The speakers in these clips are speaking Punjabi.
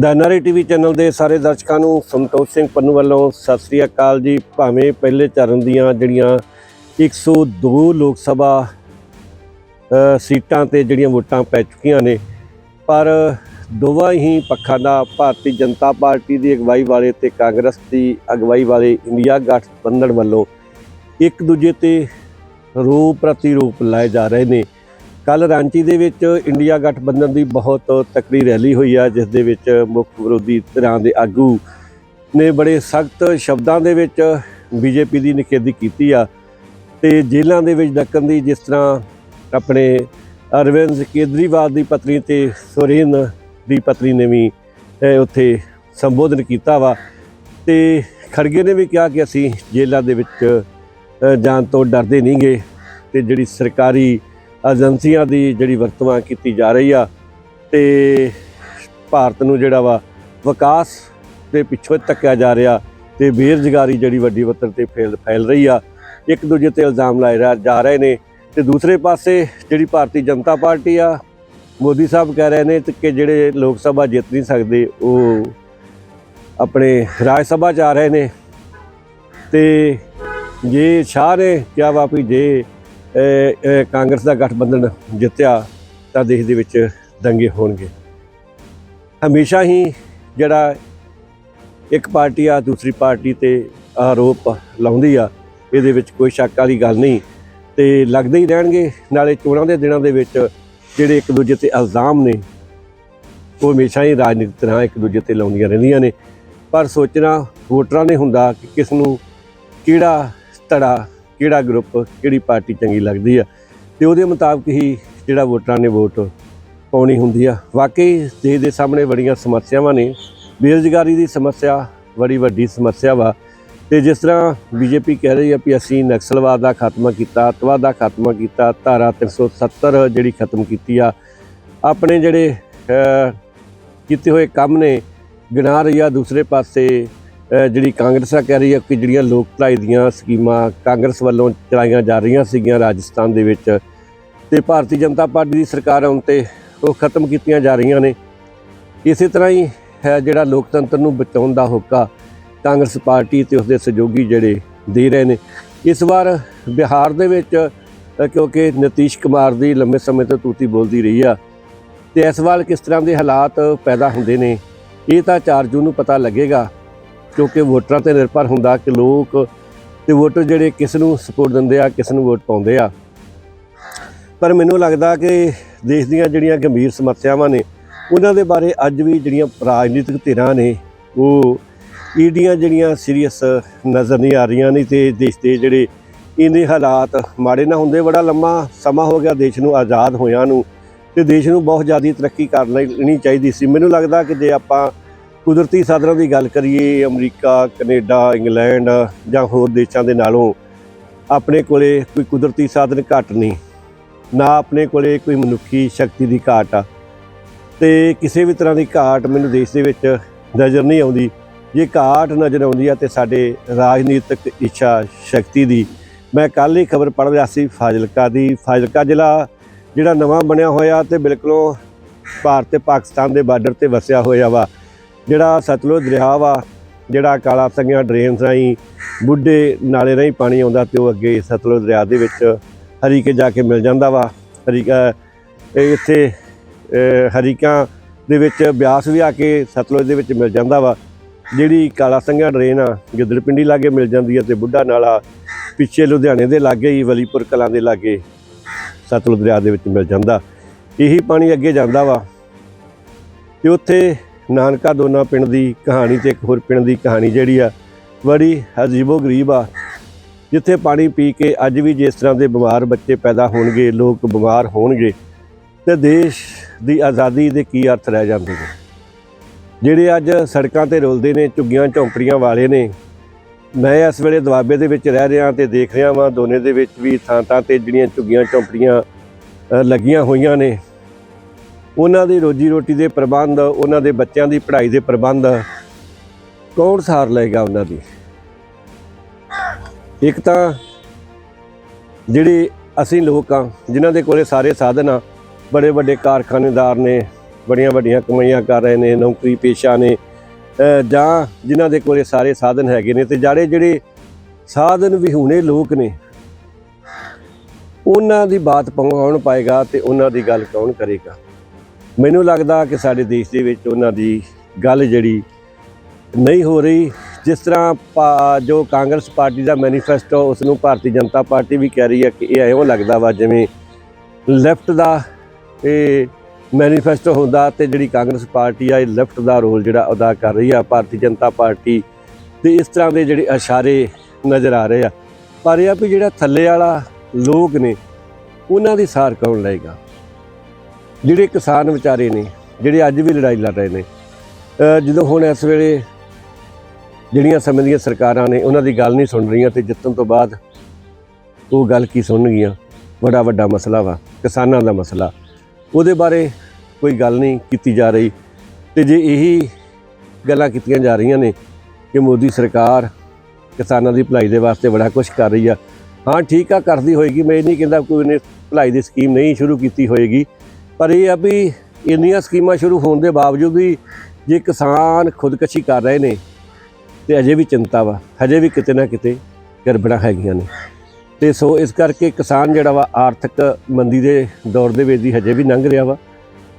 ਦਾਨਾਰੀ ਟੀਵੀ ਚੈਨਲ ਦੇ ਸਾਰੇ ਦਰਸ਼ਕਾਂ ਨੂੰ ਸੰਤੋਖ ਸਿੰਘ ਪੰਨੂ ਵੱਲੋਂ ਸਤਿ ਸ੍ਰੀ ਅਕਾਲ ਜੀ। ਭਾਵੇਂ ਪਹਿਲੇ ਚਰਨ ਦੀਆਂ ਜਿਹੜੀਆਂ 102 ਲੋਕ ਸਭਾ ਸੀਟਾਂ ਤੇ ਜਿਹੜੀਆਂ ਵੋਟਾਂ ਪੈ ਚੁੱਕੀਆਂ ਨੇ, ਪਰ ਦੋਵਾਂ ਹੀ ਪੱਖਾਂ ਦਾ ਭਾਰਤੀ ਜਨਤਾ ਪਾਰਟੀ ਦੀ ਅਗਵਾਈ ਵਾਲੇ ਤੇ ਕਾਂਗਰਸ ਦੀ ਅਗਵਾਈ ਵਾਲੇ ਇੰਡੀਆ ਗਠਬੰਧਨ ਵੱਲੋਂ ਇੱਕ ਦੂਜੇ ਤੇ ਰੂਪ ਪ੍ਰਤੀਰੂਪ ਲਾਏ ਜਾ ਰਹੇ ਨੇ। ਕੱਲ ਰਾਂਚੀ ਦੇ ਵਿੱਚ ਇੰਡੀਆ ਗਠਬੰਧਨ ਦੀ ਬਹੁਤ ਤਕੜੀ ਰੈਲੀ ਹੋਈ ਆ, ਜਿਸ ਦੇ ਵਿੱਚ ਮੁੱਖ ਵਿਰੋਧੀ ਧਿਰਾਂ ਦੇ ਆਗੂ ਨੇ ਬੜੇ ਸਖਤ ਸ਼ਬਦਾਂ ਦੇ ਵਿੱਚ ਬੀਜੇਪੀ ਦੀ ਨਿਖੇਧੀ ਕੀਤੀ ਆ ਤੇ ਜੇਲ੍ਹਾਂ ਦੇ ਵਿੱਚ ਡੱਕਣ ਦੀ, ਜਿਸ ਤਰ੍ਹਾਂ ਆਪਣੇ ਅਰਵਿੰਦ ਕੇਜਰੀਵਾਲ ਦੀ ਪਤਨੀ ਤੇ ਸੁਰੇਨ ਦੀ ਪਤਨੀ ਨੇ ਵੀ ਉੱਥੇ ਸੰਬੋਧਨ ਕੀਤਾ ਵਾ। ਤੇ ਖੜਗੇ ਨੇ ਵੀ ਕਿਹਾ ਕਿ ਅਸੀਂ ਜੇਲ੍ਹਾਂ ਦੇ ਵਿੱਚ ਜਾਣ ਤੋਂ ਡਰਦੇ ਨਹੀਂਗੇ ਤੇ ਜਿਹੜੀ ਸਰਕਾਰੀ ਏਜੰਸੀਆਂ ਦੀ ਜਿਹੜੀ ਵਰਤੋਂ ਕੀਤੀ ਜਾ ਰਹੀ ਆ ਤੇ ਭਾਰਤ ਨੂੰ ਜਿਹੜਾ ਵਾ ਵਿਕਾਸ ਦੇ ਪਿੱਛੋਂ ਧੱਕਿਆ ਜਾ ਰਿਹਾ ਤੇ ਬੇਰੁਜ਼ਗਾਰੀ ਜਿਹੜੀ ਵੱਡੀ ਪੱਧਰ ਤੇ ਫੈਲ ਫੈਲ ਰਹੀ ਆ। ਇੱਕ ਦੂਜੇ ਤੇ ਇਲਜ਼ਾਮ ਲਾਏ ਜਾ- ਜਾ ਰਹੇ ਨੇ। ਤੇ ਦੂਸਰੇ ਪਾਸੇ ਜਿਹੜੀ ਭਾਰਤੀ ਜਨਤਾ ਪਾਰਟੀ ਆ, ਮੋਦੀ ਸਾਹਿਬ ਕਹਿ ਰਹੇ ਨੇ ਕਿ ਜਿਹੜੇ ਲੋਕ ਸਭਾ ਜਿੱਤ ਨਹੀਂ ਸਕਦੇ, ਉਹ ਆਪਣੇ ਰਾਜ ਸਭਾ ਚ ਆ ਰਹੇ ਨੇ। ਤੇ ਜੇ ਸ਼ਾਹ ਨੇ ਕਿਹਾ ਵਾ ਵੀ ਜੇ ਕਾਂਗਰਸ ਦਾ ਗਠਬੰਧਨ ਜਿੱਤਿਆ ਤਾਂ ਦੇਸ਼ ਦੇ ਵਿੱਚ ਦੰਗੇ ਹੋਣਗੇ। ਹਮੇਸ਼ਾ ਹੀ ਜਿਹੜਾ ਇੱਕ ਪਾਰਟੀ ਆ, ਦੂਸਰੀ ਪਾਰਟੀ ਤੇ ਆਰੋਪ ਲਾਉਂਦੀ ਆ, ਇਹਦੇ ਵਿੱਚ ਕੋਈ ਸ਼ੱਕ ਵਾਲੀ ਗੱਲ ਨਹੀਂ। ਤੇ ਲੱਗਦੇ ਹੀ ਰਹਿਣਗੇ, ਨਾਲੇ ਚੋਣਾਂ ਦੇ ਦਿਨਾਂ ਦੇ ਵਿੱਚ ਜਿਹੜੇ ਇੱਕ ਦੂਜੇ ਤੇ ਇਲਜ਼ਾਮ ਨੇ, ਉਹ ਹਮੇਸ਼ਾ ਹੀ ਰਾਜਨੀਤਿਕ ਤਰ੍ਹਾਂ ਇੱਕ ਦੂਜੇ ਤੇ ਲਾਉਂਦੀਆਂ ਰਹਿੰਦੀਆਂ ਨੇ। ਪਰ ਸੋਚਣਾ ਵੋਟਰਾਂ ਨੇ ਹੁੰਦਾ ਕਿ ਕਿਸ ਨੂੰ ਕਿਹੜਾ ਧੜਾ ਕਿਹੜਾ ਗਰੁੱਪ ਕਿਹੜੀ ਪਾਰਟੀ ਚੰਗੀ ਲੱਗਦੀ ਆ। ਤੇ ਉਹਦੇ ਮੁਤਾਬਕ ਹੀ ਜਿਹੜਾ ਵੋਟਰਾਂ ਨੇ ਵੋਟ ਪਾਉਣੀ ਹੁੰਦੀ ਆ। ਵਾਕਈ ਦੇਸ਼ ਦੇ ਸਾਹਮਣੇ ਬੜੀਆਂ ਸਮੱਸਿਆਵਾਂ ਨੇ। ਬੇਰੁਜ਼ਗਾਰੀ ਦੀ ਸਮੱਸਿਆ, ਬੜੀ ਵੱਡੀ ਸਮੱਸਿਆ ਵਾ। ਤੇ ਜਿਸ ਤਰ੍ਹਾਂ ਬੀਜੇਪੀ ਕਹਿ ਰਹੀ ਆ ਵੀ ਅਸੀਂ ਨਕਸਲਵਾਦ ਦਾ ਖਾਤਮਾ ਕੀਤਾ, ਅੱਤਵਾਦ ਦਾ ਖਾਤਮਾ ਕੀਤਾ, ਧਾਰਾ 370 ਜਿਹੜੀ ਖਤਮ ਕੀਤੀ ਆ। ਆਪਣੇ ਜਿਹੜੇ ਕੀਤੇ ਹੋਏ ਕੰਮ ਨੇ ਗਿਣਾ ਰਹੀ ਆ ਦੂਸਰੇ ਪਾਸੇ ਜਿਹੜੀ ਕਾਂਗਰਸ ਆ, ਕਹਿ ਰਹੀ ਆ ਕਿ ਜਿਹੜੀਆਂ ਲੋਕ ਭਲਾਈ ਦੀਆਂ ਸਕੀਮਾਂ ਕਾਂਗਰਸ ਵੱਲੋਂ ਚਲਾਈਆਂ ਜਾ ਰਹੀਆਂ ਸੀਗੀਆਂ ਰਾਜਸਥਾਨ ਦੇ ਵਿੱਚ ਤੇ ਭਾਰਤੀ ਜਨਤਾ ਪਾਰਟੀ ਦੀ ਸਰਕਾਰ ਆਉਣ ਤੇ ਉਹ ਖਤਮ ਕੀਤੀਆਂ ਜਾ ਰਹੀਆਂ ਨੇ। ਇਸੇ ਤਰ੍ਹਾਂ ਹੀ ਹੈ ਜਿਹੜਾ ਲੋਕਤੰਤਰ ਨੂੰ ਬਚਾਉਣ ਦਾ ਹੋਕਾ ਕਾਂਗਰਸ ਪਾਰਟੀ ਤੇ ਉਸਦੇ ਸਹਿਯੋਗੀ ਜਿਹੜੇ ਦੇ ਰਹੇ ਨੇ। ਇਸ ਵਾਰ ਬਿਹਾਰ ਦੇ ਵਿੱਚ ਕਿਉਂਕਿ ਨਤੀਸ਼ ਕੁਮਾਰ ਦੀ ਲੰਬੇ ਸਮੇਂ ਤੋਂ ਤੂਤੀ ਬੋਲਦੀ ਰਹੀ ਆ, ਤੇ ਇਸ ਵਾਰ ਕਿਸ ਤਰ੍ਹਾਂ ਦੇ ਹਾਲਾਤ ਪੈਦਾ ਹੁੰਦੇ ਨੇ, ਇਹ ਤਾਂ 4 ਜੂਨ ਨੂੰ ਪਤਾ ਲੱਗੇਗਾ। ਕਿਉਂਕਿ ਵੋਟਰਾਂ ਤੇ ਨਿਰਭਰ ਹੁੰਦਾ ਕਿ ਲੋਕ ਤੇ ਵੋਟਰ ਜਿਹੜੇ ਕਿਸ ਨੂੰ ਸਪੋਰਟ ਦਿੰਦੇ ਆ, ਕਿਸ ਨੂੰ ਵੋਟ ਪਾਉਂਦੇ ਆ। ਪਰ ਮੈਨੂੰ ਲੱਗਦਾ ਕਿ ਦੇਸ਼ ਦੀਆਂ ਜਿਹੜੀਆਂ ਗੰਭੀਰ ਸਮੱਸਿਆਵਾਂ ਨੇ, ਉਹਨਾਂ ਦੇ ਬਾਰੇ ਅੱਜ ਵੀ ਜਿਹੜੀਆਂ ਰਾਜਨੀਤਿਕ ਧਿਰਾਂ ਨੇ, ਉਹ ਈਡੀਆਂ ਜਿਹੜੀਆਂ ਸੀਰੀਅਸ ਨਜ਼ਰ ਨਹੀਂ ਆ ਰਹੀਆਂ ਨਹੀਂ ਤੇ ਦੇਸ਼ ਦੇ ਜਿਹੜੇ ਇਹਦੇ ਹਾਲਾਤ ਮਾੜੇ ਨਾ ਹੁੰਦੇ, ਬੜਾ ਲੰਮਾ ਸਮਾਂ ਹੋ ਗਿਆ ਦੇਸ਼ ਨੂੰ ਆਜ਼ਾਦ ਹੋਇਆਂ ਨੂੰ ਤੇ ਦੇਸ਼ ਨੂੰ ਬਹੁਤ ਜ਼ਿਆਦਾ ਤਰੱਕੀ ਕਰ ਲੈਣੀ ਚਾਹੀਦੀ ਸੀ। ਮੈਨੂੰ ਲੱਗਦਾ ਕਿ ਜੇ ਆਪਾਂ ਕੁਦਰਤੀ ਸਾਧਨਾਂ ਦੀ ਗੱਲ ਕਰੀਏ, ਅਮਰੀਕਾ, ਕੈਨੇਡਾ, ਇੰਗਲੈਂਡ ਜਾਂ ਹੋਰ ਦੇਸ਼ਾਂ ਦੇ ਨਾਲੋਂ ਆਪਣੇ ਕੋਲੇ ਕੋਈ ਕੁਦਰਤੀ ਸਾਧਨ ਘੱਟ ਨਹੀਂ, ਨਾ ਆਪਣੇ ਕੋਲੇ ਕੋਈ ਮਨੁੱਖੀ ਸ਼ਕਤੀ ਦੀ ਘਾਟ ਆ। ਤੇ ਕਿਸੇ ਵੀ ਤਰ੍ਹਾਂ ਦੀ ਘਾਟ ਮੈਨੂੰ ਦੇਸ਼ ਦੇ ਵਿੱਚ ਨਜ਼ਰ ਨਹੀਂ ਆਉਂਦੀ। ਜੇ ਘਾਟ ਨਜ਼ਰ ਆਉਂਦੀ ਆ ਤੇ ਸਾਡੇ ਰਾਜਨੀਤਿਕ ਇੱਛਾ, ਸ਼ਕਤੀ ਦੀ, ਮੈਂ ਕੱਲ ਹੀ ਖਬਰ ਪੜ੍ਹ ਰਿਹਾ ਸੀ ਫਾਜ਼ਿਲਕਾ ਦੀ। ਫਾਜ਼ਿਲਕਾ ਜ਼ਿਲ੍ਹਾ ਜਿਹੜਾ ਨਵਾਂ ਬਣਿਆ ਹੋਇਆ ਤੇ ਬਿਲਕੁਲੋਂ ਭਾਰਤ ਤੇ ਪਾਕਿਸਤਾਨ ਦੇ ਬਾਰਡਰ ਤੇ ਵਸਿਆ ਹੋਇਆ ਵਾ। ਜਿਹੜਾ ਸਤਲੁਜ ਦਰਿਆ ਵਾ ਜਿਹੜਾ ਕਾਲਾ ਸੰਗਿਆ ਡਰੇਨ ਰਾਹੀਂ ਬੁੱਢੇ ਨਾਲੇ ਰਾਹੀਂ ਪਾਣੀ ਆਉਂਦਾ ਤੇ ਉਹ ਅੱਗੇ ਸਤਲੁਜ ਦਰਿਆ ਦੇ ਵਿੱਚ ਹਰੀਕੇ ਜਾ ਕੇ ਮਿਲ ਜਾਂਦਾ ਵਾ। ਹਰੀਕਾ ਇੱਥੇ ਅਹ, ਹਰੀਕਾਂ ਦੇ ਵਿੱਚ ਬਿਆਸ ਵੀ ਆ ਕੇ ਸਤਲੁਜ ਦੇ ਵਿੱਚ ਮਿਲ ਜਾਂਦਾ ਵਾ। ਜਿਹੜੀ ਕਾਲਾ ਸੰਘਾ ਡਰੇਨ ਆ ਗਿੱਦੜਪਿੰਡੀ ਲਾਗੇ ਮਿਲ ਜਾਂਦੀ ਹੈ ਤੇ ਬੁੱਢਾ ਨਾਲਾ ਪਿੱਛੇ ਲੁਧਿਆਣੇ ਦੇ ਲਾਗੇ ਹੀ ਵਲੀਪੁਰ ਕਲਾਂ ਦੇ ਲਾਗੇ ਸਤਲੁਜ ਦਰਿਆ ਦੇ ਵਿੱਚ ਮਿਲ ਜਾਂਦਾ। ਇਹੀ ਪਾਣੀ ਅੱਗੇ ਜਾਂਦਾ ਵਾ। ਤੇ ਉੱਥੇ ਨਾਨਕਾ ਦੋਨਾ ਪਿੰਡ ਦੀ ਕਹਾਣੀ ਤੇ ਇੱਕ ਹੋਰ ਪਿੰਡ ਦੀ ਕਹਾਣੀ ਜਿਹੜੀ ਆ, ਬੜੀ ਅਜੀਬੋ ਗਰੀਬ ਆ, ਜਿੱਥੇ ਪਾਣੀ ਪੀ ਕੇ ਅੱਜ ਵੀ ਜਿਸ ਤਰ੍ਹਾਂ ਦੇ ਬਿਮਾਰ ਬੱਚੇ ਪੈਦਾ ਹੋਣਗੇ, ਲੋਕ ਬਿਮਾਰ ਹੋਣਗੇ, ਤੇ ਦੇਸ਼ ਦੀ ਆਜ਼ਾਦੀ ਦੇ ਕੀ ਅਰਥ ਰਹਿ ਜਾਂਦੇ ਨੇ। ਜਿਹੜੇ ਅੱਜ ਸੜਕਾਂ ਤੇ ਰੁਲਦੇ ਨੇ, ਝੁੱਗੀਆਂ ਝੌਂਪੜੀਆਂ ਵਾਲੇ ਨੇ, ਮੈਂ ਇਸ ਵੇਲੇ ਦੁਆਬੇ ਦੇ ਵਿੱਚ ਰਹਿ ਰਿਹਾ ਤੇ ਦੇਖ ਰਿਹਾ ਵਾਂ, ਦੋਨੇ ਦੇ ਵਿੱਚ ਵੀ ਥਾਂ ਥਾਂ ਤੇ ਜਿਹੜੀਆਂ ਝੁੱਗੀਆਂ ਝੌਂਪੜੀਆਂ ਲੱਗੀਆਂ ਹੋਈਆਂ ਨੇ। ਉਹਨਾਂ ਦੀ ਰੋਜੀ ਰੋਟੀ ਦੇ ਪ੍ਰਬੰਧ, ਉਹਨਾਂ ਦੇ ਬੱਚਿਆਂ ਦੀ ਪੜ੍ਹਾਈ ਦੇ ਪ੍ਰਬੰਧ ਕੌਣ ਸਾਰ ਲਏਗਾ ਉਹਨਾਂ ਦੀ? ਇੱਕ ਤਾਂ ਜਿਹੜੇ ਅਸੀਂ ਲੋਕ ਆ ਜਿਨ੍ਹਾਂ ਦੇ ਕੋਲੇ ਸਾਰੇ ਸਾਧਨ ਆ, ਬੜੇ ਵੱਡੇ ਕਾਰਖਾਨੇਦਾਰ ਨੇ, ਬੜੀਆਂ ਵੱਡੀਆਂ ਕਮਾਈਆਂ ਕਰ ਰਹੇ ਨੇ, ਨੌਕਰੀ ਪੇਸ਼ਾ ਨੇ ਜਾਂ ਜਿਨ੍ਹਾਂ ਦੇ ਕੋਲੇ ਸਾਰੇ ਸਾਧਨ ਹੈਗੇ ਨੇ, ਤੇ ਜਿਹੜੇ ਜਿਹੜੇ ਸਾਧਨ ਵਿਹੂਣੇ ਲੋਕ ਨੇ, ਉਹਨਾਂ ਦੀ ਬਾਤ ਕੌਣ ਪਾਏਗਾ ਤੇ ਉਹਨਾਂ ਦੀ ਗੱਲ ਕੌਣ ਕਰੇਗਾ? ਮੈਨੂੰ ਲੱਗਦਾ ਕਿ ਸਾਡੇ ਦੇਸ਼ ਦੇ ਵਿੱਚ ਉਹਨਾਂ ਦੀ ਗੱਲ ਜਿਹੜੀ ਨਹੀਂ ਹੋ ਰਹੀ। ਜਿਸ ਤਰ੍ਹਾਂ ਪਾ- ਜੋ ਕਾਂਗਰਸ ਪਾਰਟੀ ਦਾ ਮੈਨੀਫੈਸਟੋ ਉਸ ਨੂੰ ਭਾਰਤੀ ਜਨਤਾ ਪਾਰਟੀ ਵੀ ਕਹਿ ਰਹੀ ਹੈ ਕਿ ਇਹ ਐਵੇਂ ਲੱਗਦਾ ਵਾ ਜਿਵੇਂ ਲੈਫਟ ਦਾ ਇਹ ਮੈਨੀਫੈਸਟੋ ਹੁੰਦਾ ਤੇ ਜਿਹੜੀ ਕਾਂਗਰਸ ਪਾਰਟੀ ਆ, ਇਹ ਲੈਫਟ ਦਾ ਰੋਲ ਜਿਹੜਾ ਅਦਾ ਕਰ ਰਹੀ ਆ, ਭਾਰਤੀ ਜਨਤਾ ਪਾਰਟੀ ਤੇ ਇਸ ਤਰ੍ਹਾਂ ਦੇ ਜਿਹੜੇ ਇਸ਼ਾਰੇ ਨਜ਼ਰ ਆ ਰਹੇ ਆ। ਪਰ ਇਹ ਆ ਵੀ ਜਿਹੜਾ ਥੱਲੇ ਵਾਲਾ ਲੋਕ ਨੇ, ਉਹਨਾਂ ਦੀ ਸਾਰ ਕੌਣ ਲਏਗਾ? ਜਿਹੜੇ ਕਿਸਾਨ ਵਿਚਾਰੇ ਨੇ, ਜਿਹੜੇ ਅੱਜ ਵੀ ਲੜਾਈ ਲੜ ਰਹੇ ਨੇ ਜਦੋਂ ਹੁਣ ਇਸ ਵੇਲੇ ਜਿਹੜੀਆਂ ਸਮੇਂ ਦੀਆਂ ਸਰਕਾਰਾਂ ਨੇ ਉਹਨਾਂ ਦੀ ਗੱਲ ਨਹੀਂ ਸੁਣ ਰਹੀਆਂ ਤੇ ਜਿੱਤਣ ਤੋਂ ਬਾਅਦ ਉਹ ਗੱਲ ਕੀ ਸੁਣਨਗੀਆਂ? ਬੜਾ ਵੱਡਾ ਮਸਲਾ ਵਾ, ਕਿਸਾਨਾਂ ਦਾ ਮਸਲਾ। ਉਹਦੇ ਬਾਰੇ ਕੋਈ ਗੱਲ ਨਹੀਂ ਕੀਤੀ ਜਾ ਰਹੀ। ਤੇ ਜੇ ਇਹੀ ਗੱਲਾਂ ਕੀਤੀਆਂ ਜਾ ਰਹੀਆਂ ਨੇ ਕਿ ਮੋਦੀ ਸਰਕਾਰ ਕਿਸਾਨਾਂ ਦੀ ਭਲਾਈ ਦੇ ਵਾਸਤੇ ਬੜਾ ਕੁਝ ਕਰ ਰਹੀ ਆ, ਹਾਂ ਠੀਕ ਆ, ਕਰਦੀ ਹੋਏਗੀ। ਮੈਂ ਇਹ ਨਹੀਂ ਕਹਿੰਦਾ ਕੋਈ ਨੇ ਭਲਾਈ ਦੀ ਸਕੀਮ ਨਹੀਂ ਸ਼ੁਰੂ ਕੀਤੀ ਹੋਏਗੀ। ਪਰ ਇਹ ਆ ਵੀ ਇੰਨੀਆਂ ਸਕੀਮਾਂ ਸ਼ੁਰੂ ਹੋਣ ਦੇ ਬਾਵਜੂਦ ਵੀ ਜੇ ਕਿਸਾਨ ਖੁਦਕਸ਼ੀ ਕਰ ਰਹੇ ਨੇ ਤੇ ਅਜੇ ਵੀ ਚਿੰਤਾ ਵਾ ਹਜੇ ਵੀ ਕਿਤੇ ਨਾ ਕਿਤੇ ਗੜਬੜਾਂ ਹੈਗੀਆਂ ਨੇ। ਤੇ ਸੋ ਇਸ ਕਰਕੇ ਕਿਸਾਨ ਜਿਹੜਾ ਵਾ ਆਰਥਿਕ ਮੰਦੀ ਦੇ ਦੌਰ ਦੇ ਵਿੱਚ ਦੀ ਹਜੇ ਵੀ ਲੰਘ ਰਿਹਾ ਵਾ।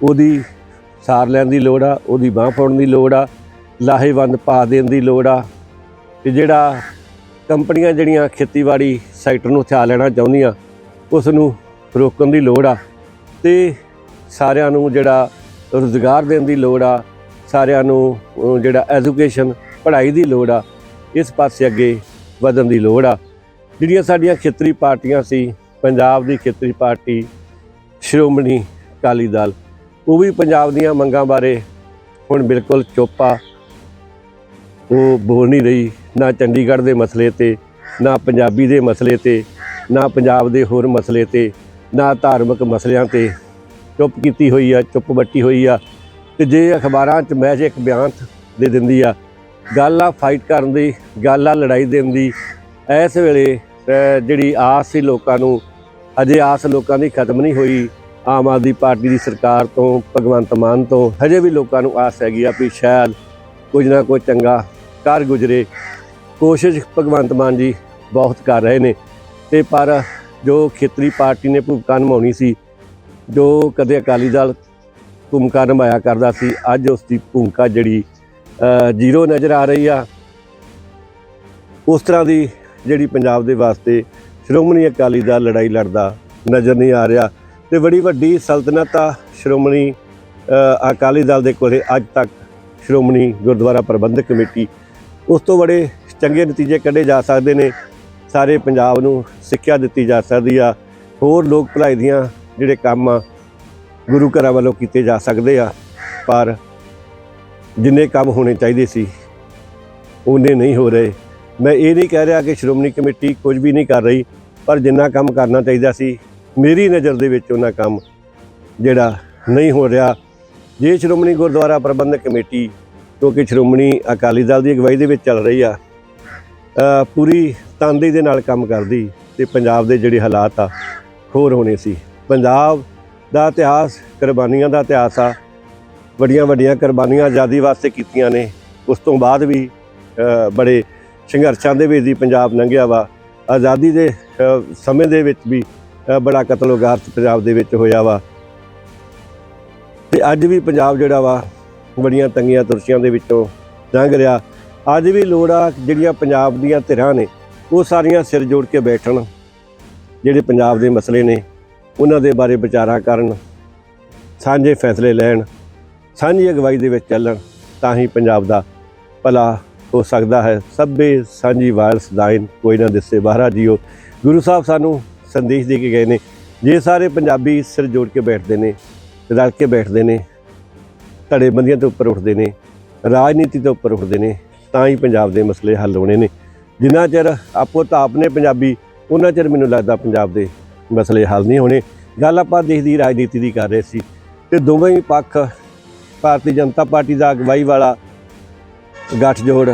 ਉਹਦੀ ਸਾਰ ਲੈਣ ਦੀ ਲੋੜ ਆ, ਉਹਦੀ ਬਾਂਹ ਪਾਉਣ ਦੀ ਲੋੜ ਆ, ਲਾਹੇਵੰਦ ਪਾ ਦੇਣ ਦੀ ਲੋੜ ਆ। ਤੇ ਜਿਹੜਾ ਕੰਪਨੀਆਂ ਜਿਹੜੀਆਂ ਖੇਤੀਬਾੜੀ ਸੈਕਟਰ ਨੂੰ ਹਥਿਆ ਲੈਣਾ ਚਾਹੁੰਦੀਆਂ, ਉਸ ਨੂੰ ਰੋਕਣ ਦੀ ਲੋੜ ਆ। ਤੇ ਸਾਰਿਆਂ ਨੂੰ ਜਿਹੜਾ ਰੁਜ਼ਗਾਰ ਦੇਣ ਦੀ ਲੋੜ ਆ, ਸਾਰਿਆਂ ਨੂੰ ਜਿਹੜਾ ਐਜੂਕੇਸ਼ਨ ਪੜ੍ਹਾਈ ਦੀ ਲੋੜ ਆ, ਇਸ ਪਾਸੇ ਅੱਗੇ ਵਧਣ ਦੀ ਲੋੜ ਆ। ਜਿਹੜੀਆਂ ਸਾਡੀਆਂ ਖੇਤਰੀ ਪਾਰਟੀਆਂ ਸੀ, ਪੰਜਾਬ ਦੀ ਖੇਤਰੀ ਪਾਰਟੀ, ਸ਼੍ਰੋਮਣੀ ਅਕਾਲੀ ਦਲ, ਉਹ ਵੀ ਪੰਜਾਬ ਦੀਆਂ ਮੰਗਾਂ ਬਾਰੇ ਹੁਣ ਬਿਲਕੁਲ ਚੁੱਪ ਆ। ਉਹ ਬੋਲ ਨਹੀਂ ਰਹੀ, ਨਾ ਚੰਡੀਗੜ੍ਹ ਦੇ ਮਸਲੇ ਤੇ, ਨਾ ਪੰਜਾਬੀ ਦੇ ਮਸਲੇ ਤੇ, ਨਾ ਪੰਜਾਬ ਦੇ ਹੋਰ ਮਸਲੇ ਤੇ, ਨਾ ਧਾਰਮਿਕ ਮਸਲਿਆਂ ਤੇ। ਚੁੱਪ ਕੀਤੀ ਹੋਈ ਆ, ਚੁੱਪ ਬੱਟੀ ਹੋਈ ਆ। ਤੇ ਜੇ ਅਖਬਾਰਾਂ 'ਚ ਮੈਚ ਇੱਕ ਬਿਆਨ ਦੇ ਦਿੰਦੀ ਆ, ਗੱਲ ਆ ਫਾਈਟ ਕਰਨ ਦੀ, ਗੱਲ ਆ ਲੜਾਈ ਦੇਣ ਦੀ, ਇਸ ਵੇਲੇ ਜਿਹੜੀ ਆਸ ਸੀ ਲੋਕਾਂ ਨੂੰ, ਅਜੇ ਆਸ ਲੋਕਾਂ ਦੀ ਖਤਮ ਨਹੀਂ ਹੋਈ। ਆਮ ਆਦਮੀ ਪਾਰਟੀ ਦੀ ਸਰਕਾਰ ਤੋਂ, ਭਗਵੰਤ ਮਾਨ ਤੋਂ, ਹਜੇ ਵੀ ਲੋਕਾਂ ਨੂੰ ਆਸ ਹੈਗੀ ਆ ਵੀ ਸ਼ਾਇਦ ਕੁਝ ਨਾ ਕੁਝ ਚੰਗਾ ਕਰ ਗੁਜਰੇ। ਕੋਸ਼ਿਸ਼ ਭਗਵੰਤ ਮਾਨ ਜੀ ਬਹੁਤ ਕਰ ਰਹੇ ਨੇ। ਤੇ ਪਰ ਜੋ ਖੇਤਰੀ ਪਾਰਟੀ ਨੇ ਭੂਮਿਕਾ ਨਿਭਾਉਣੀ ਸੀ ਜੋ ਕਦੇ ਅਕਾਲੀ ਦਲ ਭੂਮਿਕਾ ਨਿਭਾਇਆ ਕਰਦਾ ਸੀ, ਅੱਜ ਉਸ ਦੀ ਭੂਮਿਕਾ ਜਿਹੜੀ ਜ਼ੀਰੋ ਨਜ਼ਰ ਆ ਰਹੀ ਆ। ਉਸ ਤਰ੍ਹਾਂ ਦੀ ਜਿਹੜੀ ਪੰਜਾਬ ਦੇ ਵਾਸਤੇ ਸ਼੍ਰੋਮਣੀ ਅਕਾਲੀ ਦਲ ਲੜਾਈ ਲੜਦਾ ਨਜ਼ਰ ਨਹੀਂ ਆ ਰਿਹਾ ਤੇ ਬੜੀ ਵੱਡੀ ਸਲਤਨਤ ਆ ਸ਼੍ਰੋਮਣੀ ਅਕਾਲੀ ਦਲ ਦੇ ਕੋਲੇ ਅੱਜ ਤੱਕ ਸ਼੍ਰੋਮਣੀ ਗੁਰਦੁਆਰਾ ਪ੍ਰਬੰਧਕ ਕਮੇਟੀ। ਉਸ ਤੋਂ ਬੜੇ ਚੰਗੇ ਨਤੀਜੇ ਕੱਢੇ ਜਾ ਸਕਦੇ ਨੇ। ਸਾਰੇ ਪੰਜਾਬ ਨੂੰ ਸਿੱਖਿਆ ਦਿੱਤੀ ਜਾ ਸਕਦੀ ਆ। ਹੋਰ ਲੋਕ ਭਲਾਈ ਦੀਆਂ ਜਿਹੜੇ ਕੰਮ ਆ, ਗੁਰੂ ਘਰਾਂ ਵੱਲੋਂ ਕੀਤੇ ਜਾ ਸਕਦੇ ਆ, ਪਰ ਜਿੰਨੇ ਕੰਮ ਹੋਣੇ ਚਾਹੀਦੇ ਸੀ ਉਹਨੇ ਨਹੀਂ ਹੋ ਰਹੇ। ਮੈਂ ਇਹ ਨਹੀਂ ਕਹਿ ਰਿਹਾ ਕਿ ਸ਼੍ਰੋਮਣੀ ਕਮੇਟੀ ਕੁਝ ਵੀ ਨਹੀਂ ਕਰ ਰਹੀ, ਪਰ ਜਿੰਨਾ ਕੰਮ ਕਰਨਾ ਚਾਹੀਦਾ ਸੀ, ਮੇਰੀ ਨਜ਼ਰ ਦੇ ਵਿੱਚ ਉਹਨਾਂ ਕੰਮ ਜਿਹੜਾ ਨਹੀਂ ਹੋ ਰਿਹਾ। ਜੇ ਸ਼੍ਰੋਮਣੀ ਗੁਰਦੁਆਰਾ ਪ੍ਰਬੰਧਕ ਕਮੇਟੀ, ਕਿਉਂਕਿ ਸ਼੍ਰੋਮਣੀ ਅਕਾਲੀ ਦਲ ਦੀ ਅਗਵਾਈ ਦੇ ਵਿੱਚ ਚੱਲ ਰਹੀ ਆ ਪੂਰੀ ਤਨਦੇਹੀ ਦੇ ਨਾਲ ਕੰਮ ਕਰਦੀ ਤੇ ਪੰਜਾਬ ਦੇ ਜਿਹੜੇ ਹਾਲਾਤ ਆ, ਹੋਰ ਹੋਣੇ ਸੀ। ਪੰਜਾਬ ਦਾ ਇਤਿਹਾਸ, ਕੁਰਬਾਨੀਆਂ ਦਾ ਇਤਿਹਾਸ ਆ। ਵੱਡੀਆਂ ਵੱਡੀਆਂ ਕੁਰਬਾਨੀਆਂ ਆਜ਼ਾਦੀ ਵਾਸਤੇ ਕੀਤੀਆਂ ਨੇ। ਉਸ ਤੋਂ ਬਾਅਦ ਵੀ ਬੜੇ ਸੰਘਰਸ਼ਾਂ ਦੇ ਵਿੱਚ ਦੀ ਪੰਜਾਬ ਲੰਘਿਆ ਵਾ। ਆਜ਼ਾਦੀ ਦੇ ਸਮੇਂ ਦੇ ਵਿੱਚ ਵੀ ਬੜਾ ਕਤਲੋਗਾਰ ਪੰਜਾਬ ਦੇ ਵਿੱਚ ਹੋਇਆ ਵਾ। ਤੇ ਅੱਜ ਵੀ ਪੰਜਾਬ ਜਿਹੜਾ ਵਾ, ਬੜੀਆਂ ਤੰਗੀਆਂ ਤੁਰਸ਼ੀਆਂ ਦੇ ਵਿੱਚੋਂ ਲੰਘ ਰਿਹਾ। ਅੱਜ ਵੀ ਲੋੜ ਆ ਜਿਹੜੀਆਂ ਪੰਜਾਬ ਦੀਆਂ ਧਿਰਾਂ ਨੇ, ਉਹ ਸਾਰੀਆਂ ਸਿਰ ਜੋੜ ਕੇ ਬੈਠਣ। ਜਿਹੜੇ ਪੰਜਾਬ ਦੇ ਮਸਲੇ ਨੇ ਉਹਨਾਂ ਦੇ ਬਾਰੇ ਵਿਚਾਰਾ ਕਰਨ, ਸਾਂਝੇ ਫੈਸਲੇ ਲੈਣ, ਸਾਂਝੀ ਅਗਵਾਈ ਦੇ ਵਿੱਚ ਚੱਲਣ, ਤਾਂ ਹੀ ਪੰਜਾਬ ਦਾ ਭਲਾ ਹੋ ਸਕਦਾ ਹੈ। ਸਭੇ ਸਾਂਝੀ ਵਾਰਸ ਦਾਇਨ ਕੋਈ ਨਾ ਦਿਸੇ। ਬਾਹਰਾ ਜੀਓ, ਗੁਰੂ ਸਾਹਿਬ ਸਾਨੂੰ ਸੰਦੇਸ਼ ਦੇ ਕੇ ਗਏ ਨੇ, ਜੇ ਸਾਰੇ ਪੰਜਾਬੀ ਸਿਰ ਜੋੜ ਕੇ ਬੈਠਦੇ ਨੇ, ਰਲ ਕੇ ਬੈਠਦੇ ਨੇ, ਧੜੇਬੰਦੀਆਂ ਤੋਂ ਉੱਪਰ ਉੱਠਦੇ ਨੇ, ਰਾਜਨੀਤੀ ਤੋਂ ਉੱਪਰ ਉੱਠਦੇ ਨੇ, ਤਾਂ ਹੀ ਪੰਜਾਬ ਦੇ ਮਸਲੇ ਹੱਲ ਹੋਣੇ ਨੇ। ਜਿੰਨਾ ਚਿਰ ਆਪੋ ਤਾਂ ਆਪਣੇ ਪੰਜਾਬੀ, ਉਹਨਾਂ ਚਿਰ ਮੈਨੂੰ ਲੱਗਦਾ ਪੰਜਾਬ ਦੇ ਮਸਲੇ ਹੱਲ ਨਹੀਂ ਹੋਣੇ। ਗੱਲ ਆਪਾਂ ਦੇਸ਼ ਦੀ ਰਾਜਨੀਤੀ ਦੀ ਕਰ ਰਹੇ ਸੀ। ਤੇ ਦੋਵੇਂ ਹੀ ਪੱਖ, ਭਾਰਤੀ ਜਨਤਾ ਪਾਰਟੀ ਦਾ ਅਗਵਾਈ ਵਾਲਾ ਗੱਠਜੋੜ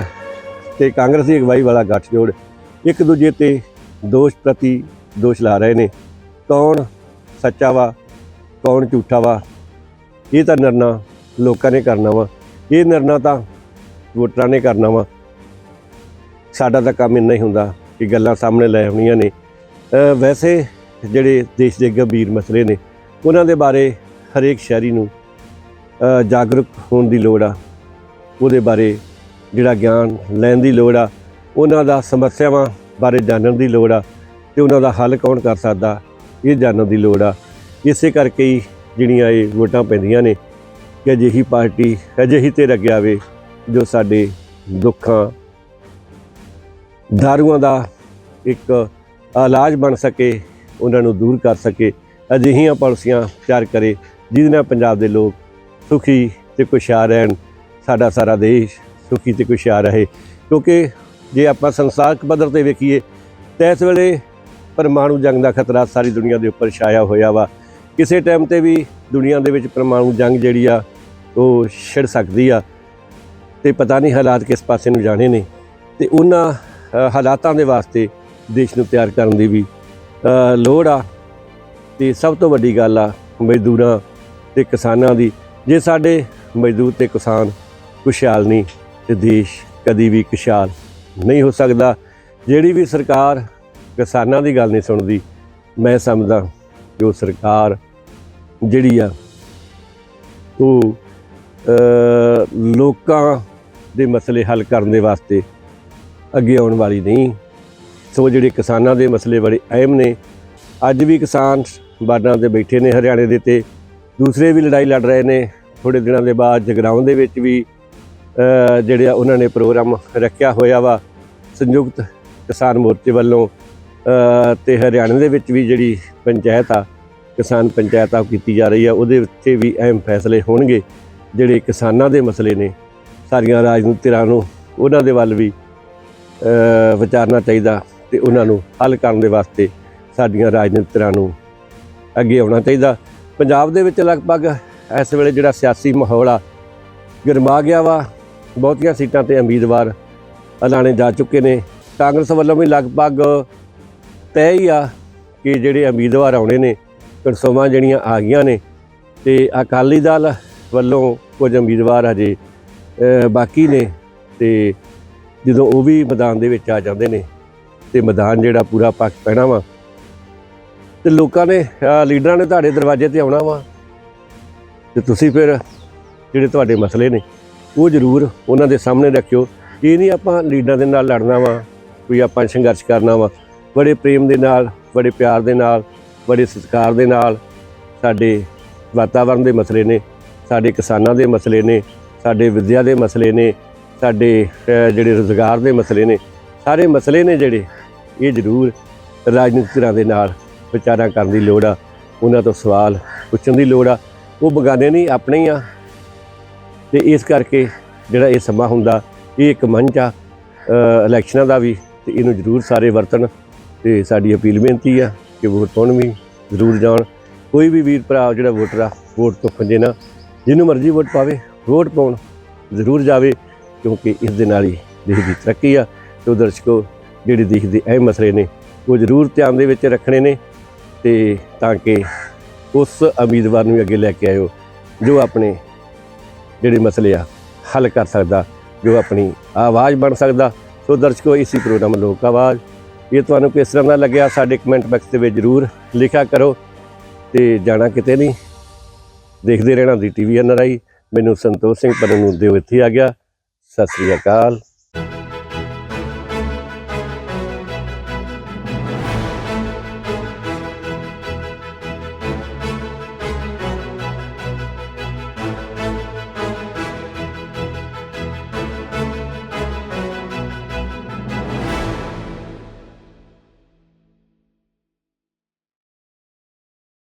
ਤੇ ਕਾਂਗਰਸ ਦੀ ਅਗਵਾਈ ਵਾਲਾ ਗੱਠਜੋੜ, ਇੱਕ ਦੂਜੇ ਤੇ ਦੋਸ਼ ਪ੍ਰਤੀ ਦੋਸ਼ ਲਾ ਰਹੇ ਨੇ। ਕੌਣ ਸੱਚਾ ਵਾ, ਕੌਣ ਝੂਠਾ ਵਾ, ਇਹ ਤਾਂ ਨਿਰਣਾ ਲੋਕਾਂ ਨੇ ਕਰਨਾ ਵਾ। ਇਹ ਨਿਰਣਾ ਤਾਂ ਵੋਟਰਾਂ ਨੇ ਕਰਨਾ ਵਾ। ਸਾਡਾ ਤਾਂ ਕੰਮ ਇੰਨਾ ਹੀ ਹੁੰਦਾ ਕਿ ਗੱਲਾਂ ਸਾਹਮਣੇ ਲੈ ਆਉਣੀਆਂ ਨੇ। ਵੈਸੇ ਜਿਹੜੇ ਦੇਸ਼ ਦੇ ਗੰਭੀਰ ਮਸਲੇ ਨੇ, ਉਹਨਾਂ ਦੇ ਬਾਰੇ ਹਰੇਕ ਸ਼ਹਿਰੀ ਨੂੰ ਜਾਗਰੂਕ ਹੋਣ ਦੀ ਲੋੜ ਆ। ਉਹਦੇ ਬਾਰੇ ਜਿਹੜਾ ਗਿਆਨ ਲੈਣ ਦੀ ਲੋੜ ਆ, ਉਹਨਾਂ ਦਾ ਸਮੱਸਿਆਵਾਂ ਬਾਰੇ ਜਾਣਨ ਦੀ ਲੋੜ ਆ ਤੇ ਉਹਨਾਂ ਦਾ ਹੱਲ ਕੌਣ ਕਰ ਸਕਦਾ, ਇਹ ਜਾਣਨ ਦੀ ਲੋੜ ਆ। ਇਸੇ ਕਰਕੇ ਹੀ ਜਿਹੜੀਆਂ ਇਹ ਵੋਟਾਂ ਪੈਂਦੀਆਂ ਨੇ, ਕਿ ਅਜਿਹੀ ਪਾਰਟੀ ਅਜਿਹੀ ਤੇ ਅੱਗੇ ਆਵੇ ਜੋ ਸਾਡੇ ਦੁੱਖਾਂ, ਦਾਰੂਆਂ ਦਾ ਇੱਕ ਇਲਾਜ ਬਣ ਸਕੇ ਉਹਨਾਂ ਨੂੰ ਦੂਰ ਕਰ ਸਕੇ, ਅਜਿਹੀਆਂ ਪਾਲਿਸੀਆਂ ਤਿਆਰ ਕਰੇ, ਜਿਹਦੇ ਨਾਲ ਪੰਜਾਬ ਦੇ ਲੋਕ ਸੁਖੀ ਤੇ ਖੁਸ਼ਹਾਲ ਰਹਿਣ, ਸਾਡਾ ਸਾਰਾ ਦੇਸ਼ ਸੁਖੀ ਤੇ ਖੁਸ਼ਹਾਲ ਰਹੇ। ਕਿਉਂਕਿ ਜੇ ਆਪਾਂ ਸੰਸਾਰਕ ਪੱਧਰ ਤੇ ਵੇਖੀਏ, ਤਾਂ ਇਸ ਵੇਲੇ ਪਰਮਾਣੂ ਜੰਗ ਦਾ ਖਤਰਾ ਸਾਰੀ ਦੁਨੀਆ ਦੇ ਉੱਪਰ ਛਾਇਆ ਹੋਇਆ ਵਾ। ਕਿਸੇ ਟਾਈਮ ਤੇ ਵੀ ਦੁਨੀਆ ਦੇ ਵਿੱਚ ਪਰਮਾਣੂ ਜੰਗ ਜਿਹੜੀ ਆ, ਉਹ ਛਿੜ ਸਕਦੀ ਆ। ਤੇ ਪਤਾ ਨਹੀਂ ਹਾਲਾਤ ਕਿਸ ਪਾਸੇ ਨੂੰ ਜਾਣੇ ਨੇ। ਤੇ ਉਹਨਾਂ ਹਾਲਾਤਾਂ ਦੇ ਵਾਸਤੇ ਦੇਸ਼ ਨੂੰ ਤਿਆਰ ਕਰਨ ਦੀ ਵੀ ਲੋੜ ਆ ਤੇ ਸਭ ਤੋਂ ਵੱਡੀ ਗੱਲ ਆ ਮਜ਼ਦੂਰਾਂ ਤੇ ਕਿਸਾਨਾਂ ਦੀ। ਜੇ ਸਾਡੇ ਮਜ਼ਦੂਰ ਤੇ ਕਿਸਾਨ ਖੁਸ਼ਹਾਲ ਨਹੀਂ ਤੇ ਦੇਸ਼ ਕਦੀ ਵੀ ਖੁਸ਼ਹਾਲ ਨਹੀਂ ਹੋ ਸਕਦਾ। ਜਿਹੜੀ ਵੀ ਸਰਕਾਰ ਕਿਸਾਨਾਂ ਦੀ ਗੱਲ ਨਹੀਂ ਸੁਣਦੀ, ਮੈਂ ਸਮਝਦਾ ਕਿ ਉਹ ਸਰਕਾਰ ਜਿਹੜੀ ਆ, ਉਹ ਲੋਕਾਂ ਦੇ ਮਸਲੇ ਹੱਲ ਕਰਨ ਦੇ ਵਾਸਤੇ ਅੱਗੇ ਆਉਣ ਵਾਲੀ ਨਹੀਂ। ਸੋ ਜਿਹੜੇ ਕਿਸਾਨਾਂ ਦੇ ਮਸਲੇ ਬੜੇ ਅਹਿਮ ਨੇ ਅੱਜ ਵੀ ਕਿਸਾਨ ਬਾਰਡਰਾਂ ਤੇ ਬੈਠੇ ਨੇ ਹਰਿਆਣੇ ਦੇ ਤੇ ਦੂਸਰੇ ਵੀ ਲੜਾਈ ਲੜ ਰਹੇ ਨੇ। ਥੋੜੇ ਦਿਨਾਂ ਦੇ ਬਾਅਦ ਜਗਰਾਉਂ ਦੇ ਵਿੱਚ ਵੀ ਜਿਹੜੇ ਆ ਉਹਨਾਂ ਨੇ ਪ੍ਰੋਗਰਾਮ ਰੱਖਿਆ ਹੋਇਆ ਵਾ। ਸੰਯੁਕਤ ਕਿਸਾਨ ਮੋਰਚੇ ਵੱਲੋਂ ਅ, ਤੇ ਹਰਿਆਣੇ ਦੇ ਵਿੱਚ ਵੀ ਜਿਹੜੀ ਪੰਚਾਇਤ ਆ ਕਿਸਾਨ ਪੰਚਾਇਤ ਆ ਉਹ ਕੀਤੀ ਜਾ ਰਹੀ ਆ। ਉਹਦੇ ਉੱਤੇ ਵੀ ਅਹਿਮ ਫੈਸਲੇ ਹੋਣਗੇ ਜਿਹੜੇ ਕਿਸਾਨਾਂ ਦੇ ਮਸਲੇ ਨੇ। ਸਾਰੀਆਂ ਰਾਜਨੀਤਿਕ ਧਿਰਾਂ ਨੂੰ ਉਹਨਾਂ ਦੇ ਵੱਲ ਵੀ ਵਿਚਾਰਨਾ ਚਾਹੀਦਾ। ਤੇ ਉਹਨਾਂ ਨੂੰ ਹੱਲ ਕਰਨ ਦੇ ਵਾਸਤੇ ਸਾਡੀਆਂ ਰਾਜਨੀਤਿਕ ਨੂੰ ਅੱਗੇ ਆਉਣਾ ਚਾਹੀਦਾ। ਪੰਜਾਬ ਦੇ ਵਿੱਚ ਲਗਭਗ ਇਸ ਵੇਲੇ ਜਿਹੜਾ ਸਿਆਸੀ ਮਾਹੌਲ ਆ, ਗਰਮਾ ਗਿਆ ਵਾ। ਬਹੁਤੀਆਂ ਸੀਟਾਂ ਤੇ ਉਮੀਦਵਾਰ ਐਲਾਨੇ ਜਾ ਚੁੱਕੇ ਨੇ। ਕਾਂਗਰਸ ਵੱਲੋਂ ਵੀ ਲਗਭਗ ਤੈਅ ਹੀ ਆ ਕਿ ਜਿਹੜੇ ਉਮੀਦਵਾਰ ਆਉਣੇ ਨੇ ਕਨਸੋਮਾਂ ਜਿਹੜੀਆਂ ਆ ਗਈਆਂ ਨੇ ਤੇ ਅਕਾਲੀ ਦਲ ਵੱਲੋਂ ਕੁਝ ਉਮੀਦਵਾਰ ਹਜੇ ਬਾਕੀ ਨੇ ਤੇ ਜਦੋਂ ਉਹ ਵੀ ਮੈਦਾਨ ਦੇ ਵਿੱਚ ਆ ਜਾਂਦੇ ਨੇ ਤੇ ਮੈਦਾਨ ਜਿਹੜਾ ਪੂਰਾ ਪੱਕ ਪੈਣਾ ਵਾ। ਤੇ ਲੋਕਾਂ ਨੇ ਲੀਡਰਾਂ ਨੇ ਤੁਹਾਡੇ ਦਰਵਾਜ਼ੇ ਤੇ ਆਉਣਾ ਵਾ। ਤੇ ਤੁਸੀਂ ਫਿਰ ਜਿਹੜੇ ਤੁਹਾਡੇ ਮਸਲੇ ਨੇ, ਉਹ ਜ਼ਰੂਰ ਉਹਨਾਂ ਦੇ ਸਾਹਮਣੇ ਰੱਖਿਓ। ਇਹ ਨਹੀਂ ਆਪਾਂ ਲੀਡਰਾਂ ਦੇ ਨਾਲ ਲੜਨਾ ਵਾ, ਕੋਈ ਆਪਾਂ ਸੰਘਰਸ਼ ਕਰਨਾ ਵਾ। ਬੜੇ ਪ੍ਰੇਮ ਦੇ ਨਾਲ, ਬੜੇ ਪਿਆਰ ਦੇ ਨਾਲ, ਬੜੇ ਸਤਿਕਾਰ ਦੇ ਨਾਲ ਸਾਡੇ ਵਾਤਾਵਰਣ ਦੇ ਮਸਲੇ ਨੇ, ਸਾਡੇ ਕਿਸਾਨਾਂ ਦੇ ਮਸਲੇ ਨੇ, ਸਾਡੇ ਵਿਦਿਆ ਦੇ ਮਸਲੇ ਨੇ, ਸਾਡੇ ਜਿਹੜੇ ਰੋਜ਼ਗਾਰ ਦੇ ਮਸਲੇ ਨੇ, ਸਾਰੇ ਮਸਲੇ ਨੇ ਜਿਹੜੇ। ਇਹ ਜ਼ਰੂਰ ਰਾਜਨੀਤਿਕ ਧਿਰਾਂ ਦੇ ਨਾਲ ਵਿਚਾਰਾਂ ਕਰਨ ਦੀ ਲੋੜ ਆ, ਉਹਨਾਂ ਤੋਂ ਸਵਾਲ ਪੁੱਛਣ ਦੀ ਲੋੜ ਆ। ਉਹ ਬਗਾਨੇ ਨਹੀਂ, ਆਪਣੇ ਹੀ ਆ। ਤੇ ਇਸ ਕਰਕੇ ਜਿਹੜਾ ਇਹ ਸਮਾਂ ਹੁੰਦਾ, ਇਹ ਇੱਕ ਮੰਚ ਆ ਇਲੈਕਸ਼ਨਾਂ ਦਾ ਵੀ, ਤੇ ਇਹਨੂੰ ਜ਼ਰੂਰ ਸਾਰੇ ਵਰਤਣ। ਤੇ ਸਾਡੀ ਅਪੀਲ ਬੇਨਤੀ ਆ ਕਿ ਵੋਟ ਪਾਉਣ ਵੀ ਜ਼ਰੂਰ ਜਾਣ। ਕੋਈ ਵੀ ਵੀਰ ਭਰਾ, ਜਿਹੜਾ ਵੋਟਰ ਆ, ਵੋਟ ਤੋਂ ਖੰਜੇ ਨਾ, ਜਿਹਨੂੰ ਮਰਜ਼ੀ ਵੋਟ ਪਾਵੇ, ਵੋਟ ਪਾਉਣ ਜ਼ਰੂਰ ਜਾਵੇ, ਕਿਉਂਕਿ ਇਸ ਦੇ ਨਾਲ ਹੀ ਦੇਸ਼ ਦੀ ਤਰੱਕੀ ਆ। ਤੇ ਦਰਸ਼ਕੋ ਜਿਹੜੇ ਦੇਸ਼ ਦੇ ਅਹਿਮ ਮਸਲੇ ਨੇ, ਉਹ ਜ਼ਰੂਰ ਧਿਆਨ ਦੇ ਵਿੱਚ ਰੱਖਣੇ ਨੇ ਤੇ ਤਾਂ ਕਿ ਉਸ ਉਮੀਦਵਾਰ ਨੂੰ ਵੀ ਅੱਗੇ ਲੈ ਕੇ ਆਇਓ, ਜੋ ਆਪਣੇ ਜਿਹੜੇ ਮਸਲੇ ਆ, ਹੱਲ ਕਰ ਸਕਦਾ, ਜੋ ਆਪਣੀ ਆਵਾਜ਼ ਬਣ ਸਕਦਾ। ਸੋ ਦਰਸ਼ਕੋ, ਇਸੇ ਪ੍ਰੋਗਰਾਮ ਲੋਕ ਆਵਾਜ਼, ਇਹ ਤੁਹਾਨੂੰ ਕਿਸ ਤਰ੍ਹਾਂ ਦਾ ਲੱਗਿਆ ਸਾਡੇ ਕਮੈਂਟ ਬਾਕਸ ਦੇ ਵਿੱਚ ਜ਼ਰੂਰ ਲਿਖਿਆ ਕਰੋ ਤੇ ਜਾਣਾ ਕਿਤੇ ਨਹੀਂ। ਦੇਖਦੇ ਰਹਿਣਾ ਦੀ ਟੀਵੀ ਐਨ ਆਈ ਮੈਨੂੰ ਸੰਤੋਖ ਸਿੰਘ ਪਰਨ ਨੂੰ ਦਿਓ ਇੱਥੇ ਆ ਗਿਆ। ਸਤਿ ਸ੍ਰੀ ਅਕਾਲ।